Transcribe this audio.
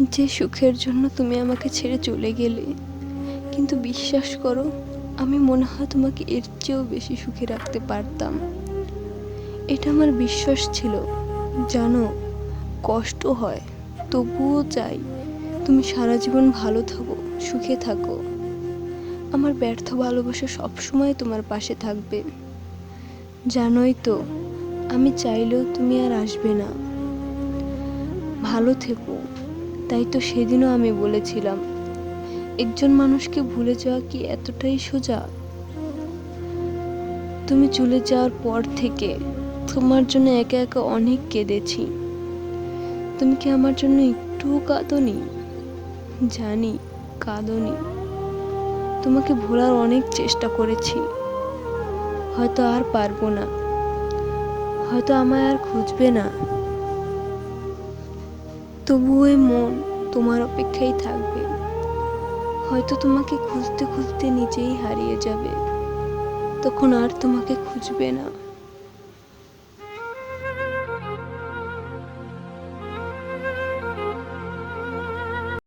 যে সুখের জন্য তুমি আমাকে ছেড়ে চলে গেলে, কিন্তু বিশ্বাস করো, আমি মনে হয় তোমাকে এর চেয়েও বেশি সুখে রাখতে পারতাম। এটা আমার বিশ্বাস ছিল। জানো, কষ্ট হয়, তবুও চাই তুমি সারা জীবন ভালো থাকো, সুখে থাকো। আমার ব্যর্থ ভালোবাসা সবসময় তোমার পাশে থাকবে। জানোই তো, আমি চাইলেও তুমি আর আসবে না। ভালো থেকো। তাই তো সেদিনও আমি বলেছিলাম, একজন মানুষকে ভুলে যাওয়া কি এতটাই সোজা? তুমি চলে যাওয়ার পর থেকে তোমার জন্য একা একা অনেক কেঁদেছি। তুমি কি আমার জন্য একটুও কাঁদনি? জানি, কাঁদনি। তোমাকে ভোলার অনেক চেষ্টা করেছি। হয়তো আর পারব না। হয়তো আমায় আর খুঁজবে না। তবুও মন তোমার অপেক্ষাই থাকবে। হয়তো তোমাকে খুঁজতে খুঁজতে নিজেই হারিয়ে যাবে। তখন আর তোমাকে খুঁজবে না।